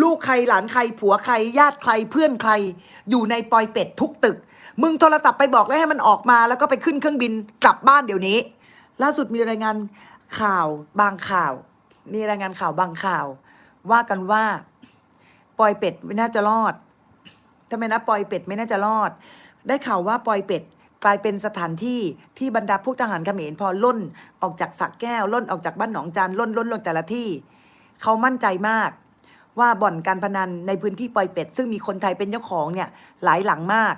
ลูกใครหลานใครผัวใครญาติใครเพื่อนใคร อยู่ในปอยเป็ดทุกตึก มึงโทรศัพท์ไปบอกแล้วให้มันออกมา แล้วก็ไปขึ้นเครื่องบินกลับบ้านเดี๋ยวนี้ ล่าสุดมีรายงานข่าวบางข่าว มีรายงานข่าวบางข่าว ว่ากันว่าปอยเป็ดไม่น่าจะรอดทำไมนะปอยเป็ดไม่น่าจะรอด ได้ข่าวว่าปอยเป็ดกลายเป็นสถานที่ที่บรรดาพวกทหารเขมรพอล่นออกจากสักแก้วล่นออกจากบ้านหนองจานล่นล่นลงแต่ละที่ เขามั่นใจมาก ว่าบ่อนการพนันในพื้นที่ปอยเป็ด ซึ่งมีคนไทยเป็นเจ้าของเนี่ยหลายหลังมาก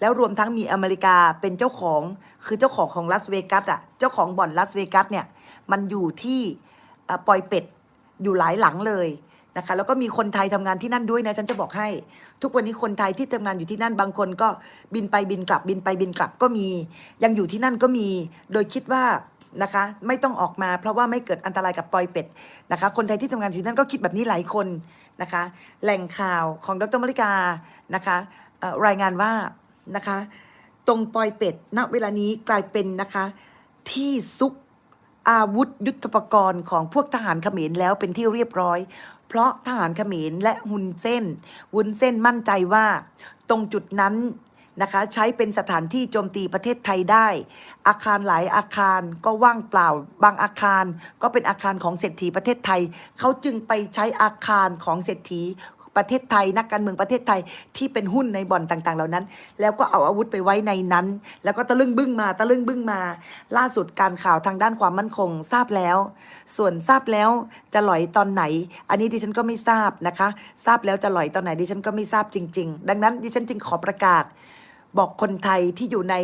แล้วรวมทั้งมีอเมริกาเป็นเจ้าของคือเจ้าของของลาสเวกัสอะเจ้าของบ่อนลาสเวกัสเนี่ยมันอยู่ที่ปอยเป็ดอยู่หลายหลังเลยนะคะแล้วก็มีคนไทยทำงานที่นั่นด้วยนะฉันจะบอกให้ ทุกวันนี้คนไทยที่ทำงานอยู่ที่นั่นบางคนก็บินไปบินกลับบินไปบินกลับก็มี ยังอยู่ที่นั่นก็มี โดยคิดว่า นะคะ ไม่ต้องออกมาเพราะว่าไม่เกิดอันตรายกับปอยเป็ดนะคะ คนไทยที่ทำงานอยู่ที่นั่นก็คิดแบบนี้หลายคนนะคะ แหล่งข่าวของดรมริกานะคะรายงานว่านะคะ ตรงปอยเป็ดณเวลานี้กลายเป็นนะคะที่ซุกอาวุธยุทโธปกรณ์ของพวกทหารเขมรแล้วเป็นที่เรียบร้อย เพราะทหารเขมรและฮุนเส้นวุนเส้นมั่นใจว่า ตรงจุดนั้น นะคะใช้เป็นสถานที่โจมตีประเทศไทยได้ อาคารหลายอาคารก็ว่างเปล่า บางอาคารก็เป็นอาคารของเศรษฐีประเทศไทย เขาจึงไปใช้อาคารของเศรษฐีประเทศไทย นักการเมืองประเทศไทยที่เป็นหุ้นในบ่อนต่างๆ เหล่านั้น แล้วก็เอาอาวุธไปไว้ในนั้น แล้วก็ตะลึงบึ้งมาตะลึงบึ้งมา ล่าสุดการข่าวทางด้านความมั่นคงทราบแล้ว ส่วนทราบแล้วจะหลอยตอนไหน อันนี้ดิฉันก็ไม่ทราบนะคะ ทราบแล้วจะหลอยตอนไหนดิฉันก็ไม่ทราบจริง ๆ ดังนั้นดิฉันจึงขอประกาศ บอกคนไทยที่อยู่ใน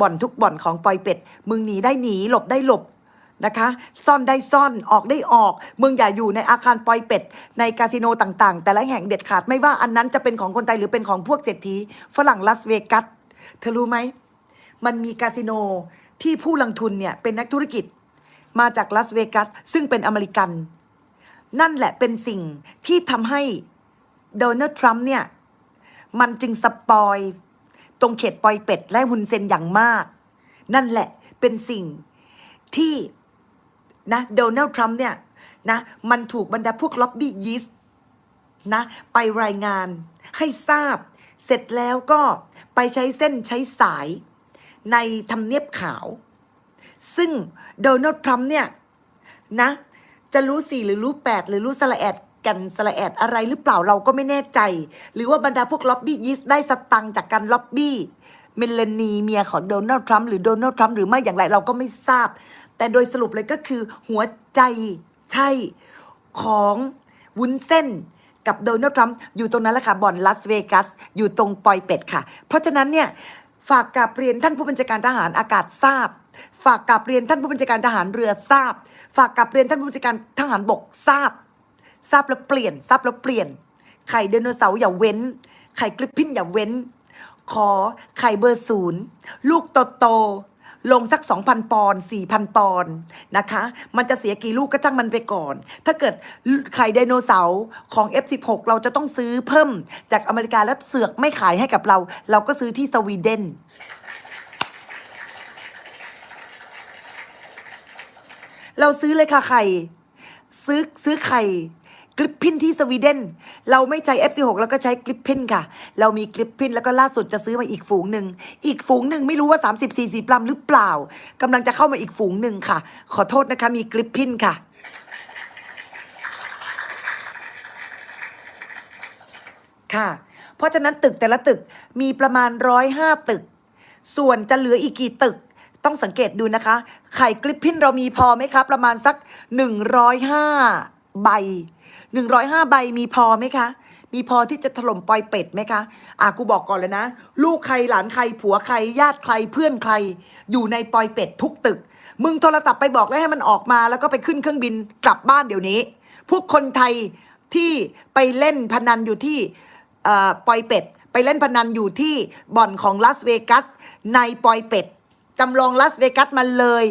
บ่อนทุกบ่อนของปอยเป็ด มึงหนีได้หนีหลบได้หลบนะคะ ซ่อนได้ซ่อนออกได้ออก มึงอย่าอยู่ในอาคารปอยเป็ด ในคาสิโนต่างๆ แต่ละแห่งเด็ดขาดไม่ว่าอันนั้นจะเป็นของคนไทยหรือเป็นของพวกเศรษฐีฝรั่งลาสเวกัสเธอรู้ไหม มันมีคาสิโนที่ผู้ลงทุนเนี่ยเป็นนักธุรกิจ มาจากลาสเวกัสซึ่งเป็นอเมริกัน นั่นแหละเป็นสิ่งที่ทำให้โดนัลด์ทรัมป์เนี่ย มันจึงสปอย ตรงเขตปอยเป็ดและฮุนเซนอย่างมาก นั่นแหละเป็นสิ่งที่นะโดนัลด์ทรัมป์เนี่ยนะมันถูกบรรดาพวกล็อบบี้ยิสต์นะไปรายงานให้ทราบ เสร็จแล้วก็ไปใช้เส้นใช้สายในทำเนียบขาว ซึ่งโดนัลด์ทรัมป์เนี่ยนะจะรู้สี่หรือรู้แปดหรือรู้สละแอด กันสละแอดอะไรหรือเปล่าเราก็ไม่แน่ใจ หรือว่าบรรดาพวกล็อบบี้ยิสได้สตังค์จากการล็อบบี้เมลานีเมียของโดนัลด์ทรัมป์หรือโดนัลด์ทรัมป์หรือไม่อย่างไรเราก็ไม่ทราบ แต่โดยสรุปเลยก็คือหัวใจใช่ของวุ้นเส้นกับโดนัลด์ทรัมป์อยู่ตรงนั้นแหละค่ะบ่อนลาสเวกัส อยู่ตรงปอยเป็ดค่ะ เพราะฉะนั้นเนี่ยฝากกราบเรียนท่านผู้บัญชาการทหารอากาศทราบ ฝากกราบเรียนท่านผู้บัญชาการทหารเรือทราบ ฝากกราบเรียนท่านผู้บัญชาการทหารบกทราบ ทราบแล้วเปลี่ยนทราบแล้วเปลี่ยน ไข่ไดโนเสาร์อย่าเว้น ไข่กลิปพินอย่าเว้น ขอไข่เบอร์ศูนย์ลูกโตโตๆลงสัก 2,000 ปอนด์4,000 ปอนด์นะคะ มันจะเสียกี่ลูกก็จ้างมันไปก่อน ถ้าเกิดไข่ไดโนเสาร์ของ F16 เราจะต้องซื้อเพิ่มจากอเมริกาแล้วเสือกไม่ขายให้กับเรา เราก็ซื้อที่สวีเดน เราซื้อเลยค่ะไข่ ซื้อซื้อไข่ กลิปพินที่สวีเดน เราไม่ใช้ F16 แล้วก็ใช้กลิปพินค่ะ เรามีกลิปพินแล้วก็ล่าสุดจะซื้อมาอีกฝูงหนึ่ง อีกฝูงหนึ่งไม่รู้ว่า 30 40ลำหรือเปล่ากำลังจะเข้ามาอีกฝูงหนึ่งค่ะ ขอโทษนะคะมีกลิปพินค่ะ ค่ะ เพราะฉะนั้นตึกแต่ละตึกมีประมาณร้อยห้าตึก ส่วนจะเหลืออีกกี่ตึกต้องสังเกตดูนะคะ ไข่กลิปพินเรามีพอไหมคะประมาณสัก 105 ใบ 105 ใบมีพอไหมคะ มีพอที่จะถล่มปอยเป็ดไหมคะ อะกูบอกก่อนเลยนะ ลูกใครหลานใครผัวใครญาติใครเพื่อนใคร อยู่ในปอยเป็ดทุกตึก มึงโทรศัพท์ไปบอกแล้วให้มันออกมาแล้วก็ไปขึ้นเครื่องบินกลับบ้านเดี๋ยวนี้ พวกคนไทยที่ไปเล่นพนันอยู่ที่ปอยเป็ด ไปเล่นพนันอยู่ที่บ่อนของลาสเวกัสในปอยเป็ดจำลองลาสเวกัสมาเลย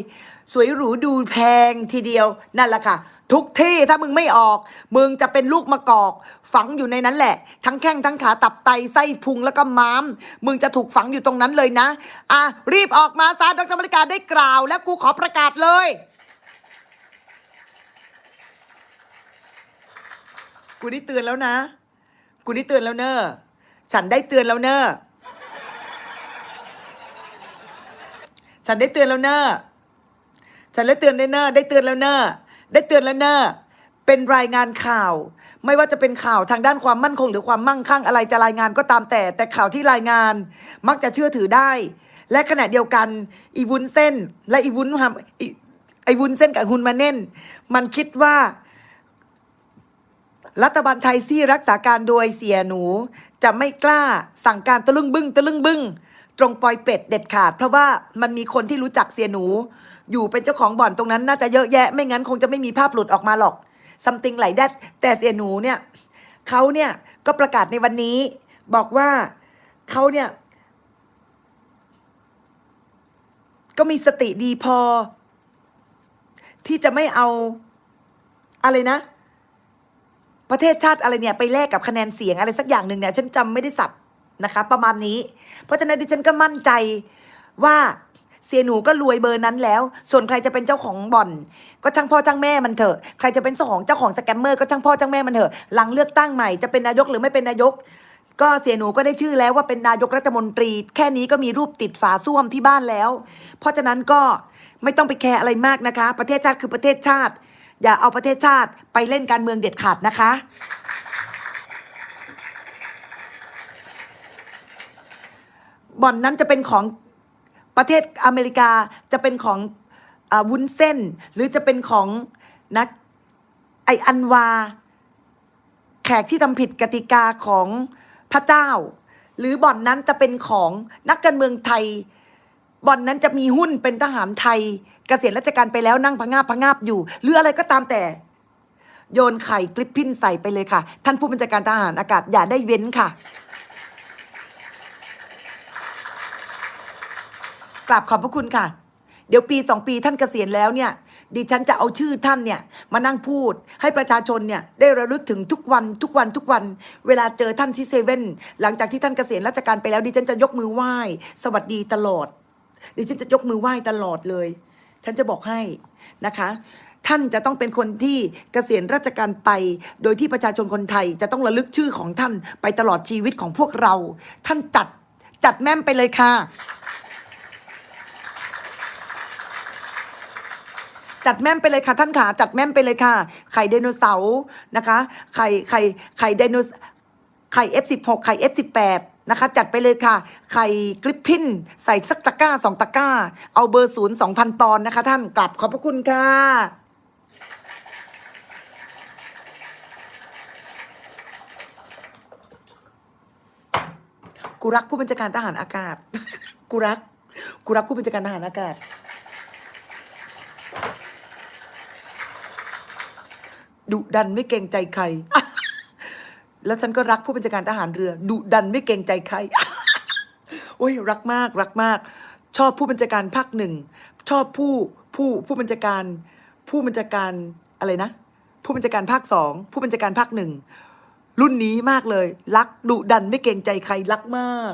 สวยหรูดูแพงทีเดียวนั่นแหละค่ะ ทุกที่ถ้ามึงไม่ออก มึงจะเป็นลูกมะกอก ฝังอยู่ในนั้นแหละ ทั้งแข้งทั้งขาตับไตไส้พุงแล้วก็ม้าม มึงจะถูกฝังอยู่ตรงนั้นเลยนะ อะ รีบออกมาซะดรมริกาได้กล่าว และกูขอประกาศเลย กูกูได้เตือนแล้วนะ กูได้เตือนแล้วเนอะฉันได้เตือนแล้วเนอะฉันได้เตือนแล้วเนอะฉันได้เตือนได้เนอะได้เตือนแล้วเนอะ ได้เตือนแล้วเนอะเป็นรายงานข่าว ไม่ว่าจะเป็นข่าวทางด้านความมั่นคง หรือความมั่งคั่งอะไรจะรายงานก็ตามแต่ แต่ข่าวที่รายงานมักจะเชื่อถือได้ และขณะเดียวกันอีวุ้นเส้น และอีวุ้นฮัมอีไอวุ้นเส้นกับฮุนมาเน่น มันคิดว่า รัฐบาลไทยที่รักษาการโดยเสียหนู จะไม่กล้าสั่งการตะลึงบึ้งตะลึงบึ้ง ตรงปอยเป็ดเด็ดขาด เพราะว่ามันมีคนที่รู้จักเสียหนู อยู่เป็นเจ้าของบ่อนตรงนั้นน่าจะเยอะแยะ ไม่งั้นคงจะไม่มีภาพหลุดออกมาหรอก something ไหล that แต่เสียหนูเนี่ยเขาเนี่ยก็ประกาศในวันนี้ บอกว่าเขาเนี่ยก็มีสติดีพอ ที่จะไม่เอาอะไรนะ ประเทศชาติอะไรเนี่ย ไปแลกกับคะแนนเสียงอะไรสักอย่างหนึ่งเนี่ย ฉันจำไม่ได้สับ นะคะ ประมาณนี้ เพราะฉะนั้นดิฉันก็มั่นใจว่าเสียหนูก็รวยเบอร์นั้นแล้ว ส่วนใครจะเป็นเจ้าของบ่อน ก็ช่างพ่อช่างแม่มันเถอะ ใครจะเป็นเจ้าของเจ้าของสแกมเมอร์ก็ช่างพ่อช่างแม่มันเถอะ หลังเลือกตั้งใหม่จะเป็นนายกหรือไม่เป็นนายก ก็เสียหนูก็ได้ชื่อแล้วว่าเป็นนายกรัฐมนตรี แค่นี้ก็มีรูปติดฝาส้วมที่บ้านแล้ว เพราะฉะนั้นก็ไม่ต้องไปแคร์อะไรมากนะคะ ประเทศชาติคือประเทศชาติ อย่าเอาประเทศชาติไปเล่นการเมืองเด็ดขาดนะคะ บ่อนนั้นจะเป็นของประเทศอเมริกาจะเป็นของอวุ้นเส้น หรือจะเป็นของนักไออันวา แขกที่ทำผิดกติกาของพระเจ้า หรือบ่อนนั้นจะเป็นของนักการเมืองไทยบ่อนนั้นจะมีหุ้นเป็นทหารไทยเกษียณราชการไปแล้วนั่งพะงาบพะงาบอยู่ หรืออะไรก็ตามแต่ โยนไข่กลิปพินใส่ไปเลยค่ะ ท่านผู้บัญชาการทหารอากาศอย่าได้เว้นค่ะ กราบขอบพระคุณค่ะ เดี๋ยวปีสองปีท่านเกษียณแล้วเนี่ย ดิฉันจะเอาชื่อท่านเนี่ย มานั่งพูดให้ประชาชนเนี่ยได้ระลึกถึงทุกวันทุกวันทุกวัน เวลาเจอท่านที่เซเว่นหลังจากที่ท่านเกษียณราชการไปแล้ว ดิฉันจะยกมือไหว้ สวัสดีตลอด ดิฉันจะยกมือไหว้ตลอดเลย ฉันจะบอกให้นะคะท่านจะต้องเป็นคนที่เกษียณราชการไป โดยที่ประชาชนคนไทยจะต้องระลึกชื่อของท่านไปตลอดชีวิตของพวกเรา ท่านจัดจัดแม่มไปเลยค่ะ จัดแม่มไปเลยค่ะท่านขาจัดแม่มไปเลยค่ะ ไข่ไดโนเสาร์นะคะ ไข่ไข่ไข่ไดโนไข่ F16 ไข่ F18 นะคะ จัดไปเลยค่ะ ไข่กริปพินใส่สักตะกร้าสองตะกร้า เอาเบอร์ศูนย์สองพันปอนนะคะ ท่านกลับขอบพระคุณค่ะกูรักผู้บัญชาการทหารอากาศ กูรัก กูรักผู้บัญชาการทหารอากาศ ดุดันไม่เกรงใจใคร แล้วฉันก็รักผู้บัญชาการทหารเรือดุดันไม่เกรงใจใครโอ้ยรักมากรักมาก ชอบผู้บัญชาการภาคหนึ่งชอบผู้ผู้ผู้บัญชาการ ผู้บัญชาการอะไรนะ ผู้บัญชาการภาคสองผู้บัญชาการภาคหนึ่งรุ่นนี้มากเลย รักดุดันไม่เกรงใจใครรักมาก